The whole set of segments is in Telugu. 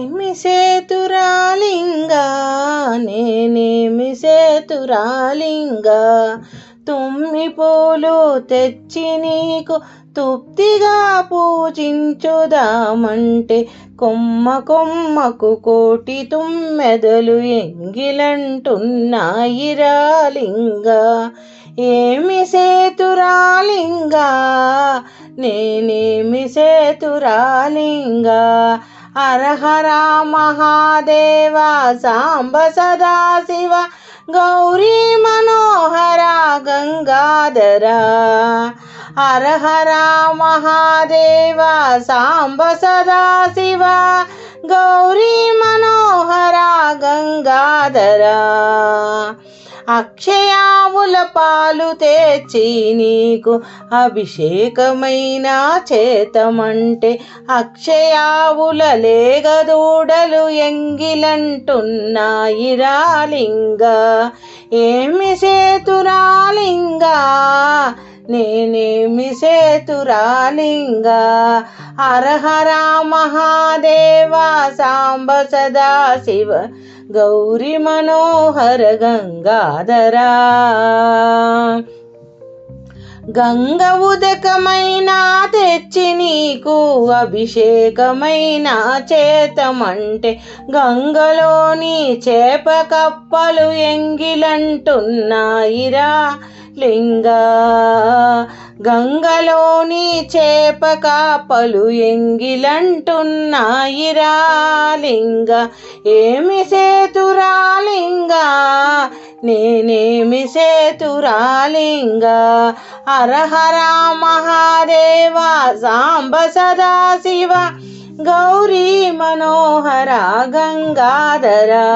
ఏమి సేతురాలింగా నేనేమి సేతురాలింగా. తుమ్మి పూలు తెచ్చి నీకు తృప్తిగా పూజించుదామంటే కొమ్మ కొమ్మకు కోటి తుమ్మెదలు ఎంగిలంటున్నాయి రాలింగా ఏమి సేతురాలింగా నేనేమి సేతురాలింగా. हरहरा ह महादेवा साम्ब सदा शिवा गौरी मनोहरा गङ्गाधरा अरह रा महादेवा साम्ब सदा शिवा गौरी मनोहरा गङ्गाधरा అక్షయాముల పాలు తెచ్చి నీకు అభిషేకమైన చేతమంటే అక్షయావుల లేగదూడలు ఎంగిలంటున్నాయి రాలింగా ఏమి సేతురాలింగా నేనేమి సేతురాలింగా హరహరా మహాదేవ సాంబ సదాశివ గౌరి మనోహర గంగాధరా. గంగ ఉదకమైన తెచ్చి నీకు అభిషేకమైన చేతమంటే గంగలోని చేప కప్పలు ఎంగిలంటున్నాయిరా. లింగా. గంగలోని చేప కాపలు ఎంగిలంటున్నాయిరా లింగ. ఏమి సేతురాలింగా నేనేమి సేతురాలింగా హరహర మహాదేవా సాంబ సదాశివ గౌరీ మనోహర గంగాధరా.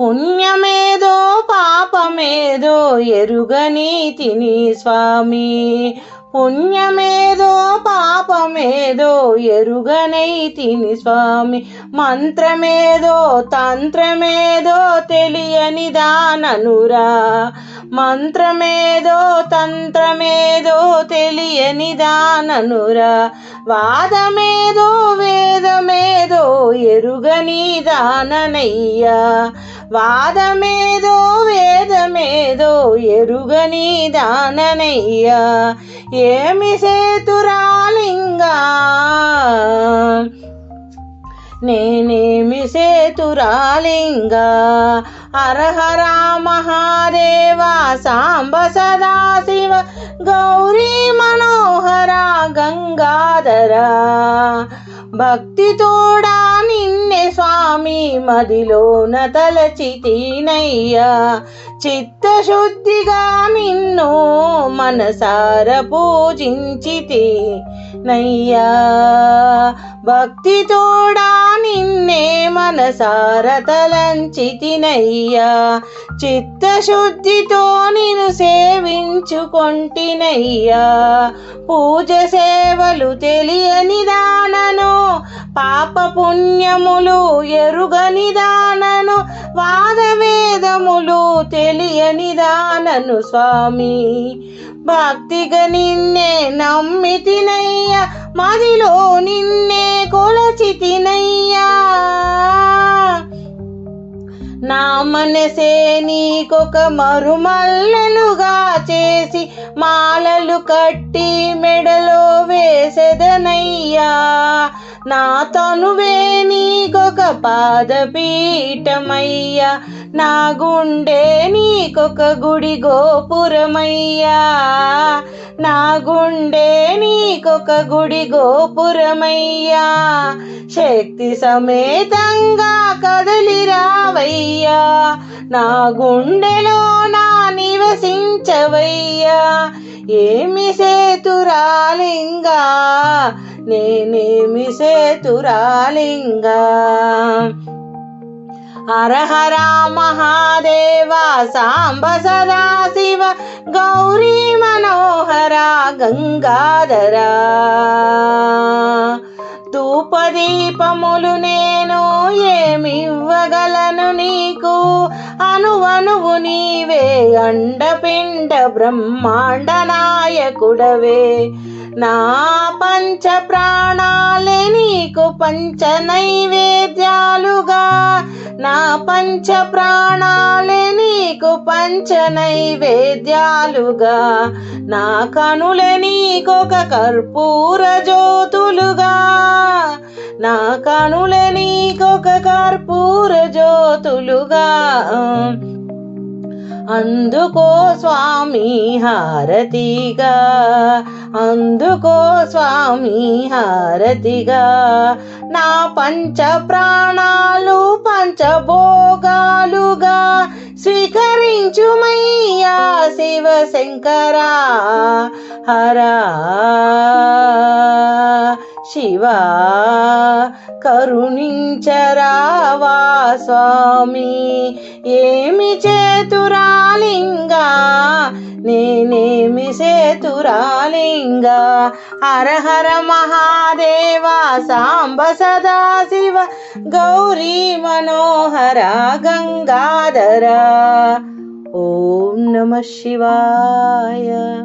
పుణ్యమేదో పాపమేదో ఎరుగని తిని స్వామి. పుణ్యమేదో పాపమేదో ఎరుగనై తిని స్వామి. మంత్రమేదో తంత్రమేదో తెలియని దాననురా. మంత్రమేదో తంత్రమేదో తెలియని దాననురా. వాదమేదో వేదమేదో ఎరుగని దాననయ్యా. వాదమేదో వేదమేదో ఎరుగని దాననయ్యా. ఏమి సేతురాలింగా? నేనేమి సేతురాలింగా? హరహర మహాదేవ సాంబ సదాశివ గౌరీ మనోహర గంగాధర. భక్తి తోడా స్వామి మదిలోన తలచితీనయ్యా చిత్తశుద్ధిగా నిన్ను మనసార పూజించితి నయ్యా. భక్తితోడా నిన్నే మనసార తలంచితినయ్యా చిత్తశుద్ధితో నిన్ను సేవించుకొంటినయ్యా పూజ సేవలు తెలియని దానను పాప పుణ్యములు ఎరుగని దానను వాదవేదములు తెలియని దానను స్వామి. భక్తిగా నిన్నే నమ్మితినయ్యా మదిలో నిన్నే కొలచితినయ్యా. నా మనసే నీకొక మరుమల్లనుగా చేసి మా మాలలు కట్టి మెడలో వేసెదనయ్యా. నా తనువే నీకొక పాదపీఠమయ్యా. నా గుండె నీకొక గుడి గోపురమయ్యా. నా గుండె నీకొక గుడి గోపురమయ్యా. శక్తి సమేతంగా కదలి రావయ్యా. నా గుండెలో నా నివసించవయ్యా. ఏమి సేతురాలింగా? నేనేమి సేతురాలింగా? హరహర మహాదేవ సాంబ సదాశివ గౌరీ మనోహర గంగాధర. ధూపదీపములు నేను ఏమివ్వగలను నీకు? అనువనువు నీవే అండపిండ బ్రహ్మాండ నాయకుడవే. నా పంచ ప్రాణాలే నీకు పంచ నైవేద్యాలుగా. నా పంచ ప్రాణాలే నీకు పంచ నైవేద్యాలుగా. నా కనులే నీకొక కర్పూర జ్యోతులుగా. నా కనులే నీకొక కర్పూర జ్యోతులుగా. అందుకో స్వామి హారతిగా అందుకో స్వామి హారతిగా. నా పంచ ప్రాణాలు పంచభోగాలుగా స్వీకరించుమయ్యా శివ శంకరా హరా శివా కరుణించరావా స్వామి. ఏమి చేతురాలింగా? నేనేమి సేతురాలింగా హరహర హర మహాదేవ సాంబ సదాశివ గౌరీ మనోహర గంగాధర. ఓం నమ శివాయ.